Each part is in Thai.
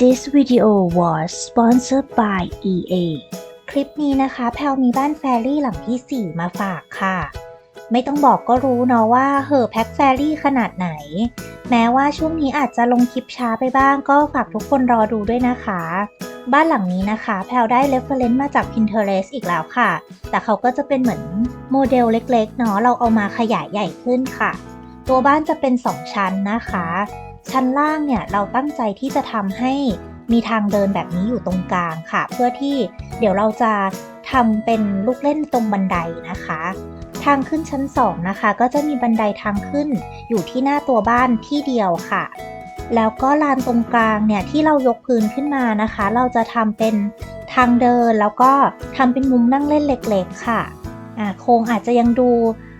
This video was sponsored by EA คลิปนี้นะคะ แพลมีบ้านแฟรี่หลังที่ 4 มาฝากค่ะ ไม่ต้องบอกก็รู้เนาะว่าเหอแพ็คแฟรี่ขนาดไหน แม้ว่าช่วงนี้อาจจะลงคลิปช้าไปบ้างก็ฝากทุกคนรอดูด้วยนะคะ บ้านหลังนี้นะคะ แพลวได้ reference มาจาก Pinterest อีกแล้วค่ะ แต่เขาก็จะเป็นเหมือนโมเดลเล็กๆเนาะเราเอามาขยายใหญ่ขึ้นค่ะ ตัวบ้านจะเป็น 2 ชั้นนะคะ ชั้นล่างเนี่ยเราตั้งใจที่จะทำให้มีทางเดินแบบนี้อยู่ตรงกลางค่ะ เพื่อที่เดี๋ยวเราจะทำเป็นลูกเล่นตรงบันไดนะคะ ทางขึ้นชั้น 2 นะคะ ก็จะมีบันไดทางขึ้นอยู่ที่หน้าตัวบ้านที่เดียวค่ะ แล้วก็ลานตรงกลางเนี่ยที่เรายกพื้นขึ้นมานะคะ เราจะทำเป็นทางเดินแล้วก็ทำเป็นมุมนั่งเล่นเล็กๆค่ะอ่าโครงอาจจะยังดู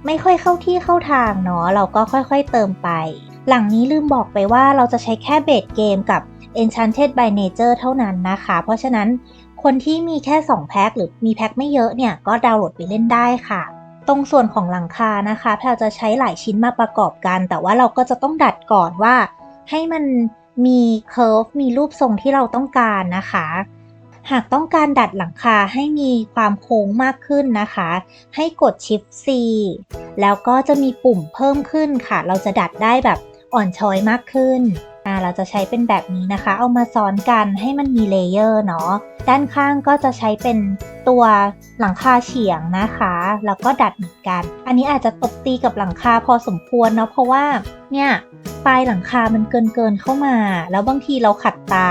ไม่ค่อยเข้าที่เข้าทางเนาะเราก็ค่อยๆเติมไป หลังนี้ลืมบอกไปว่าเราจะใช้แค่เบสเกมกับ Enchanted by Nature เท่านั้นนะคะ เพราะฉะนั้นคนที่มีแค่ 2 แพ็คหรือมีแพ็คไม่เยอะเนี่ย ก็ดาวน์โหลดไปเล่นได้ค่ะ ตรงส่วนของหลังคานะคะแพลจะใช้หลายชิ้นมาประกอบกัน แต่ว่าเราก็จะต้องดัดก่อนว่า ให้มันมีเคอร์ฟมีรูปทรงที่เราต้องการนะคะ หากต้องการดัดหลังคาให้มีความโค้งมากขึ้นนะคะ ให้กด Shift C แล้วก็จะมีปุ่มเพิ่มขึ้นค่ะ เราจะดัดได้แบบอ่อนช้อยมากขึ้น อ่าเราจะใช้เป็นแบบนี้นะคะ เอามาซ้อนกันให้มันมีเลเยอร์เนาะ ด้านข้างก็จะใช้เป็นตัวหลังคาเฉียงนะคะ แล้วก็ดัดเหมือนกัน อันนี้อาจจะตบตีกับหลังคาพอสมควรเนาะ เพราะว่าเนี่ยปลายหลังคามันเกินเกินเข้ามา แล้วบางทีเราขัดตา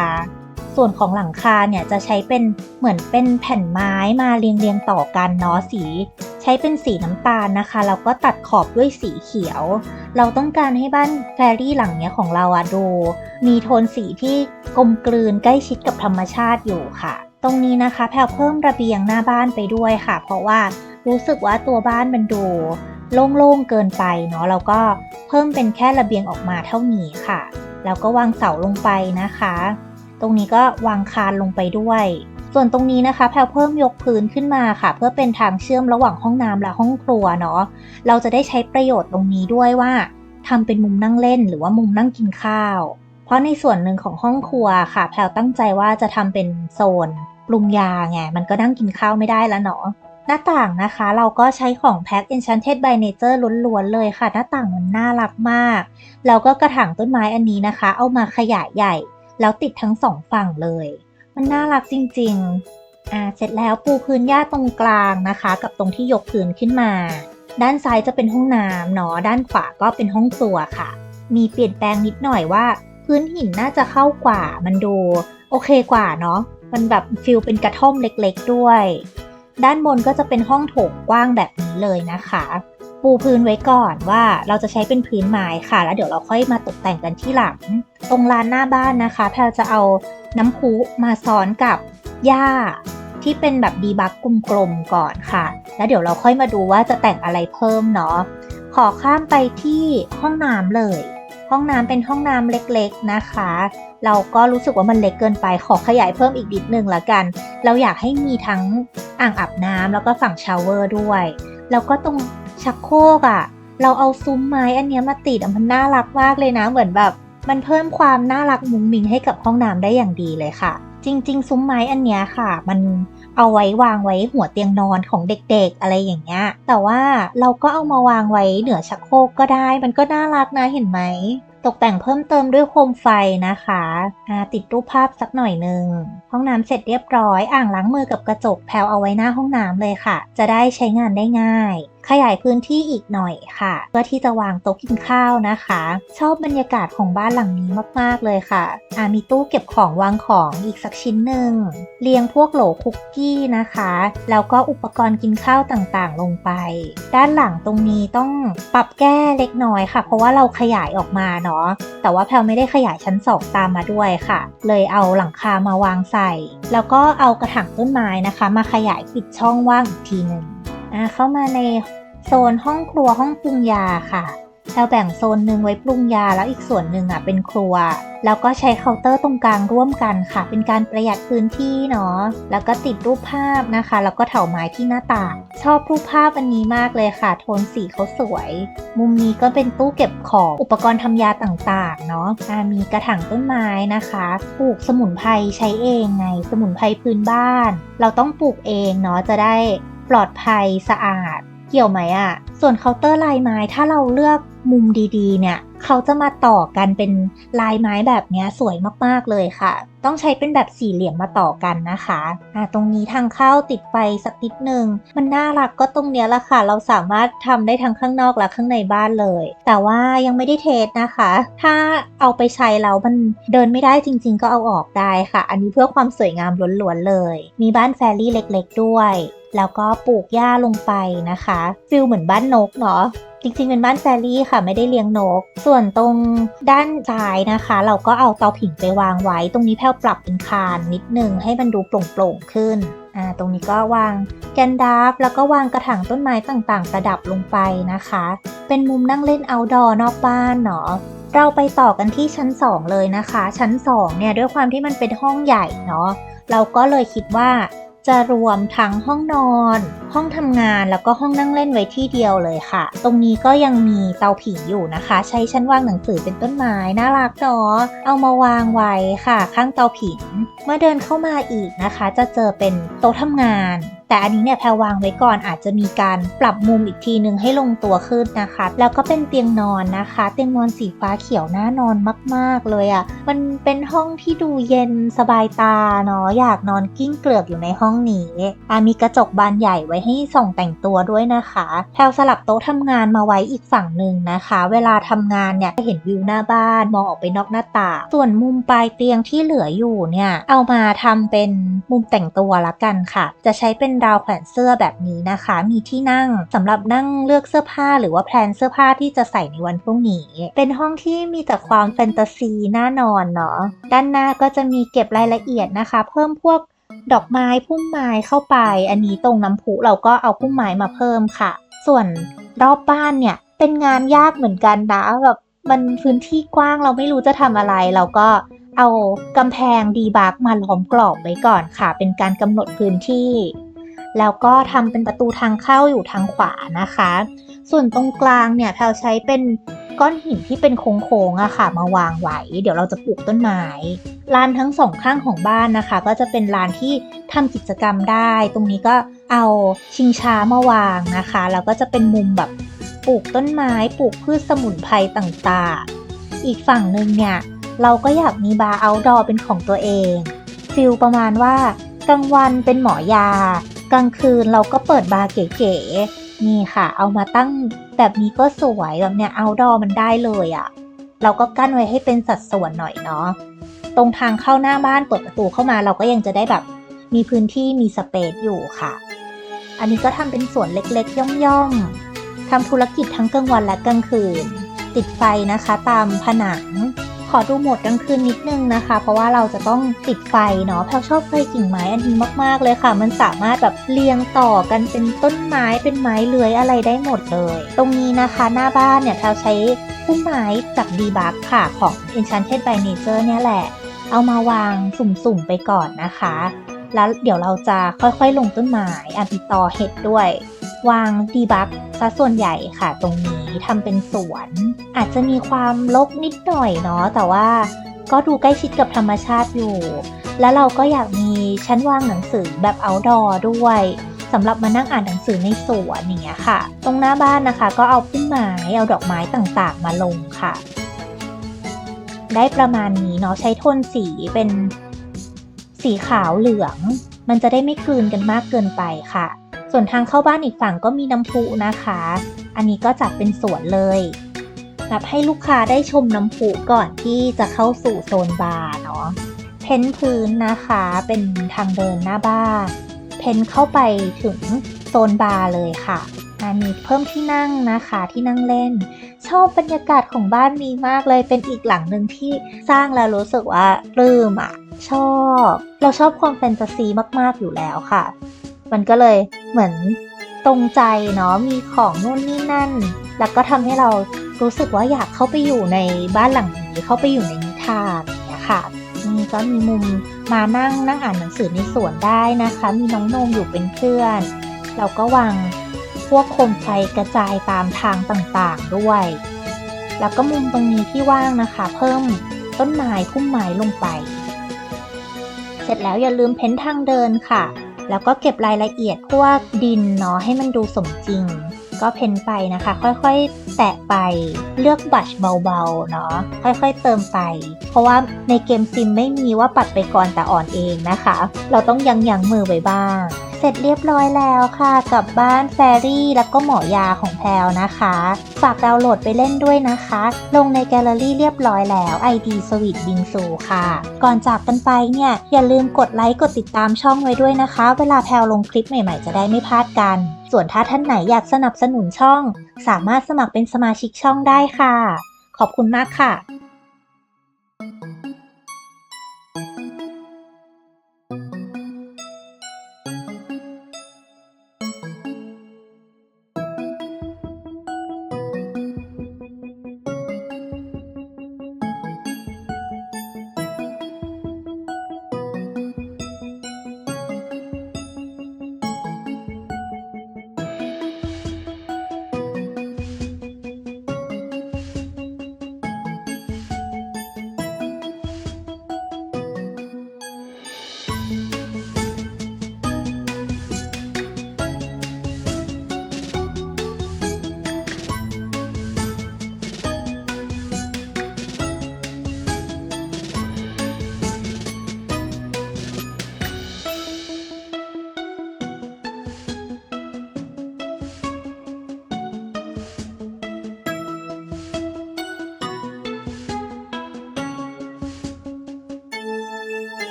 ส่วนของหลังคาเนี่ยจะใช้เป็นเหมือนเป็นแผ่นไม้มาเรียงเรียงต่อกันเนาะสี ใช้เป็นสีน้ำตาลนะคะแล้วก็ตัดขอบด้วยสีเขียว เราต้องการให้บ้านแฟรี่หลังเนี้ยของเราอะดู มีโทนสีที่กลมกลืนใกล้ชิดกับธรรมชาติอยู่ค่ะ ตรงนี้นะคะแพลเพิ่มระเบียงหน้าบ้านไปด้วยค่ะ เพราะว่ารู้สึกว่าตัวบ้านมันดูโล่งๆเกินไปเนาะแล้วก็เพิ่มเป็นแค่ระเบียงออกมาเท่านี้ค่ะ แล้วก็วางเสาลงไปนะคะ ตรงนี้ก็วางคานลงไปด้วย ส่วนตรงนี้นะคะแพลเพิ่มยกพื้นขึ้นมาค่ะ เพื่อเป็นทางเชื่อมระหว่างห้องน้ำและห้องครัวเนาะเราจะได้ใช้ประโยชน์ตรงนี้ด้วยว่าทำเป็นมุมนั่งเล่นหรือว่ามุมนั่งกินข้าว เพราะในส่วนหนึ่งของห้องครัวค่ะ แพลตั้งใจว่าจะทำเป็นโซนปรุงยาไงมันก็นั่งกินข้าวไม่ได้แล้วเนาะหน้าต่างนะคะเราก็ใช้ของแพ็ค Enchanted by Nature ล้วนๆเลยค่ะ หน้าต่างมันน่ารักมาก แล้วก็กระถางต้นไม้อันนี้นะคะ เอามาขยายใหญ่ แล้วติดทั้งสองฝั่งเลย มันน่ารักจริงๆอ่าเสร็จแล้วปูพื้นหญ้าตรงกลางนะคะ กับตรงที่ยกพื้นขึ้นมา ด้านซ้ายจะเป็นห้องน้ำเนาะด้านขวาก็เป็นห้องครัวค่ะ มีเปลี่ยนแปลงนิดหน่อยว่า พื้นหินน่าจะเข้ากว่ามันดูโอเคกว่าเนาะมันแบบฟิลเป็นกระท่อมเล็กๆด้วย ด้านบนก็จะเป็นห้องโถงกว้างแบบนี้เลยนะคะ ปูพื้นไว้ก่อนว่าเราจะใช้เป็นพื้นไม้ค่ะ แล้วเดี๋ยวเราค่อยมาตกแต่งกันที่หลัง ตรงลานหน้าบ้านนะคะแพลจะเอาน้ำพุมาซ้อนกับหญ้าที่เป็นแบบดีบักกลมๆก่อนค่ะ แล้วเดี๋ยวเราค่อยมาดูว่าจะแต่งอะไรเพิ่มเนาะ ขอข้ามไปที่ห้องน้ำเลย ห้องน้ำเป็นห้องน้ำเล็กๆนะคะ เราก็รู้สึกว่ามันเล็กเกินไป ขอขยายเพิ่มอีกนิดนึงละกัน เราอยากให้มีทั้งอ่างอาบน้ำแล้วก็ฝั่งชาวเวอร์ด้วย แล้วก็ตรง ชักโครกอะ่ะ เราเอาซุ้มไม้อันเนี้ยมาติดมันน่ารักมากเลยนะ เหมือนแบบ มันเพิ่มความน่ารักมุ้งมิงให้กับห้องน้ำได้อย่างดีเลยค่ะ จริง ๆ ซุ้มไม้อันเนี้ยค่ะ มันเอาไว้วางไว้หัวเตียงนอนของเด็กๆ อะไรอย่างเงี้ย แต่ว่าเราก็เอามาวางไว้เหนือชักโครกก็ได้ มันก็น่ารักนะเห็นไหมตกแต่งเพิ่มเติมด้วยโคมไฟนะคะอาติดรูปภาพสักหน่อยหนึ่งห้องน้ำเสร็จเรียบร้อยอ่างล้างมือกับกระจกแพลวเอาไว้หน้าห้องน้ำเลยค่ะ จะได้ใช้งานได้ง่าย ขยายพื้นที่อีกหน่อยค่ะ เพื่อที่จะวางโต๊ะกินข้าวนะคะ ชอบบรรยากาศของบ้านหลังนี้มากๆเลยค่ะอามีตู้เก็บของวางของอีกสักชิ้นหนึ่งเรียงพวกโหลคุกกี้นะคะ แล้วก็อุปกรณ์กินข้าวต่างๆ ลงไป ด้านหลังตรงนี้ต้องปรับแก้เล็กน้อยค่ะ เพราะว่าเราขยายออกมาเนาะแต่ว่าแพลไม่ได้ขยายชั้นสองตามมาด้วยค่ะ เลยเอาหลังคามาวางใส่ แล้วก็เอากระถางต้นไม้นะคะ มาขยายปิดช่องว่างอีกทีหนึ่งเข้ามาในโซนห้องครัวห้องปรุงยาค่ะ แพลลแบ่งโซนหนึ่งไว้ปรุงยาแล้วอีกส่วนหนึ่งอะเป็นครัว แล้วก็ใช้เคาน์เตอร์ตรงกลางร่วมกันค่ะ เป็นการประหยัดพื้นที่เนาะแล้วก็ติดรูปภาพนะคะ แล้วก็เถาไม้ที่หน้าต่างชอบรูปภาพอันนี้มากเลยค่ะ โทนสีเขาสวย มุมนี้ก็เป็นตู้เก็บของอุปกรณ์ทำยาต่างๆเนาะมีกระถางต้นไม้นะคะปลูกสมุนไพรใช้เองไงสมุนไพรพื้นบ้าน เราต้องปลูกเองเนาะจะได้ปลอดภัยสะอาดเกี่ยวไหมอะ ส่วนเคาน์เตอร์ลายไม้ถ้าเราเลือก มุมดีๆ เนี่ย เขาจะมาต่อกันเป็นลายไม้แบบนี้สวยมากๆเลยค่ะ ต้องใช้เป็นแบบสี่เหลี่ยมมาต่อกันนะคะอ่าตรงนี้ทางเข้าติดไฟสักนิดหนึ่งมันน่ารักก็ตรงเนี้ยละค่ะ เราสามารถทำได้ทั้งข้างนอกและข้างในบ้านเลย แต่ว่ายังไม่ได้เทสนะคะ ถ้าเอาไปใช้แล้วมันเดินไม่ได้จริง ๆ ก็เอาออกได้ค่ะ อันนี้เพื่อความสวยงามล้วนๆเลย มีบ้านแฟรี่เล็ก ๆ ด้วยแล้วก็ปลูกหญ้าลงไปนะคะฟิลเหมือนบ้านนกเนาะจริงๆเป็นบ้านแฟรี่ค่ะ ไม่ได้เลี้ยงนกส่่วนตรงด้านซ้ายนะคะ เราก็เอาเตาผิงไปวางไว้ ตรงนี้แพลวปรับเป็นคานนิดนึงให้มันดูโปร่งๆขึ้นอ่าตรงนี้ก็วางแกนดาฟแล้วก็วางกระถางต้นไม้ต่างๆ ประดับลงไปนะคะ เป็นมุมนั่งเล่น outdoor นอกบ้านเนาะเราไปต่อกันที่ชั้น 2 เลยนะคะ ชั้น 2 เนี่ยด้วยความที่มันเป็นห้องใหญ่เนาะเราก็เลยคิดว่า จะรวมทั้งห้องนอน ห้องทำงานแล้วก็ห้องนั่งเล่นไว้ที่เดียวเลยค่ะ ตรงนี้ก็ยังมีเตาผิงอยู่นะคะ ใช้ชั้นวางหนังสือเป็นต้นไม้น่ารักเนาะเอามาวางไว้ค่ะ ข้างเตาผิง เมื่อเดินเข้ามาอีกนะคะ จะเจอเป็นโต๊ะทำงาน แต่อันนี้เนี่ยแพรวางไว้ก่อนอาจจะมีการปรับมุมอีกทีนึงให้ลงตัวขึ้นนะคะ แล้วก็เป็นเตียงนอนนะคะ เตียงนอนสีฟ้าเขียวน่านอนมากๆเลยอะ่ะ มันเป็นห้องที่ดูเย็นสบายตาเนาะอยากนอนกิ้งเกลือกอยู่ในห้องนี้อะมีกระจกบานใหญ่ไว้ให้ส่องแต่งตัวด้วยนะคะแพรวสลับโต๊ะทำงานมาไว้อีกฝั่งหนึ่งนะคะ เวลาทำงานเนี่ยจะเห็นวิวหน้าบ้านมองออกไปนอกหน้าต่างส่วนมุมปลายเตียงที่เหลืออยู่เนี่ยเอามาทำเป็นมุมแต่งตัวละกันค่ะ จะใช้เป็นราวแขวนเสื้อแบบนี้นะคะ มีที่นั่งสำหรับนั่งเลือกเสื้อผ้า หรือว่าแพลนเสื้อผ้าที่จะใส่ในวันพรุ่งนี้ เป็นห้องที่มีแต่ความแฟนตาซีน่านอนเนาะด้านหน้าก็จะมีเก็บรายละเอียดนะคะ เพิ่มพวกดอกไม้พุ่มไม้เข้าไป อันนี้ตรงน้ำพุเราก็เอาพุ่มไม้มาเพิ่มค่ะ ส่วนรอบบ้านเนี่ยเป็นงานยากเหมือนกันนะแบบมันพื้นที่กว้างเราไม่รู้จะทำอะไร เราก็เอากำแพงดีบักมาล้อมกรอบไว้ก่อนค่ะ เป็นการกำหนดพื้นที่ แล้วก็ทำเป็นประตูทางเข้าอยู่ทางขวานะคะ ส่วนตรงกลางเนี่ยแพลใช้เป็นก้อนหินที่เป็นโค้งๆอะค่ะ มาวางไว้ เดี๋ยวเราจะปลูกต้นไม้ลานทั้งสองข้างของบ้านนะคะ ก็จะเป็นลานที่ทำกิจกรรมได้ ตรงนี้ก็เอาชิงช้ามาวางนะคะแล้วก็จะเป็นมุมแบบปลูกต้นไม้ ปลูกพืชสมุนไพรต่างๆ อีกฝั่งหนึ่งเนี่ย เราก็อยากมีบาร์เอาท์ดอร์เป็นของตัวเองฟิลประมาณว่ากลางวันเป็นหมอยา กลางคืนเราก็เปิดบาร์เก๋ๆนี่ค่ะ เอามาตั้งแบบนี้ก็สวยแบบเนี้ยเอาดอมันได้เลยอะ่ะ เราก็กั้นไว้ให้เป็นสัดส่วนหน่อยเนาะตรงทางเข้าหน้าบ้านเปิดประตูเข้ามาเราก็ยังจะได้แบบ มีพื้นที่มีสเปซอยู่ค่ะ อันนี้ก็ทำเป็นสวนเล็กๆ ย่อมๆทำธุรกิจทั้งกลางวันและกลางคืน ติดไฟนะคะตามผนัง ขอดูโหมดกลางคืนนิดนึงนะคะ เพราะว่าเราจะต้องติดไฟเนาะแพลชอบไฟกิ่งไม้อันนี้มาก ๆ เลยค่ะ มันสามารถแบบเรียงต่อกันเป็นต้นไม้เป็นไม้เลื้อยอะไรได้หมดเลย ตรงนี้นะคะหน้าบ้านเนี่ยแพลใช้พุ่มไม้จากดีบักค่ะของ Enchanted by Nature เนี่ยแหละ เอามาวางสุ่มๆไปก่อนนะคะ แล้วเดี๋ยวเราจะค่อยๆลงต้นไม้อันมีตอเห็ดด้วย วางดีบักซะส่วนใหญ่ค่ะตรงนี้ทำเป็นสวน อาจจะมีความลกนิดหน่อยเนาะแต่ว่าก็ดูใกล้ชิดกับธรรมชาติอยู่ แล้วเราก็อยากมีชั้นวางหนังสือแบบ outdoor ด้วยสำหรับมานั่งอ่านหนังสือในสวนอย่างเงี้ยค่ะ ตรงหน้าบ้านนะคะ ก็เอาพุ่มไม้เอาดอกไม้ต่างๆ มาลงค่ะ ได้ประมาณนี้เนาะใช้โทนสีเป็นสีขาวเหลือง มันจะได้ไม่กลืนกันมากเกินไปค่ะ ส่วนทางเข้าบ้านอีกฝั่งก็มีน้ำพุนะคะ อันนี้ก็จัดเป็นสวนเลยแบบให้ลูกค้าได้ชมน้ำพุก่อนที่จะเข้าสู่โซนบาร์เนาะ เพ้นพื้นนะคะเป็นทางเดินหน้าบ้าน เพ้นเข้าไปถึงโซนบาร์เลยค่ะอันนี้เพิ่มที่นั่งนะคะที่นั่งเล่น ชอบบรรยากาศของบ้านมีมากเลยเป็นอีกหลังหนึ่งที่สร้างแล้วรู้สึกว่าปลื้มอะ ชอบ เราชอบความแฟนตาซีมากๆอยู่แล้วค่ะ มันก็เลยเหมือนตรงใจเนาะมีของนู่นนี่นั่น แล้วก็ทำให้เรารู้สึกว่าอยากเข้าไปอยู่ในบ้านหลังนี้เข้าไปอยู่ในนิทานเงี้ยค่ะนี่ก็มีมุมมานั่งนั่งอ่านหนังสือในสวนได้นะคะ มีน้องนมอยู่เป็นเพื่อน เราก็วางพวกโคมไฟกระจายตามทางต่างๆด้วย แล้วก็มุมตรงนี้ที่ว่างนะคะ เพิ่มต้นไม้พุ่มไม้ลงไป เสร็จแล้วอย่าลืมเพ้นทางเดินค่ะ แล้วก็เก็บรายละเอียดพวกดินเนาะให้มันดูสมจริง ก็เพ้นไปนะคะ ค่อยๆ แตะไปเลือกบัชเบาๆเนาะค่อยๆ เติมไป เพราะว่าในเกมซิมไม่มีว่าปัดไปก่อนแต่อ่อนเองนะคะ เราต้องยังยังมือไว้บ้าง เสร็จเรียบร้อยแล้วค่ะ กับบ้านแฟรี่แล้วก็หมอยาของแพลวนะคะ ฝากดาวน์โหลดไปเล่นด้วยนะคะ ลงในแกลเลอรี่เรียบร้อยแล้ว ID Sweet Bingsu ค่ะ ก่อนจากกันไปเนี่ย อย่าลืมกดไลค์กดติดตามช่องไว้ด้วยนะคะ เวลาแพลวลงคลิปใหม่ๆ จะได้ไม่พลาดกัน ส่วนถ้าท่านไหนอยากสนับสนุนช่อง สามารถสมัครเป็นสมาชิกช่องได้ค่ะ ขอบคุณมากค่ะ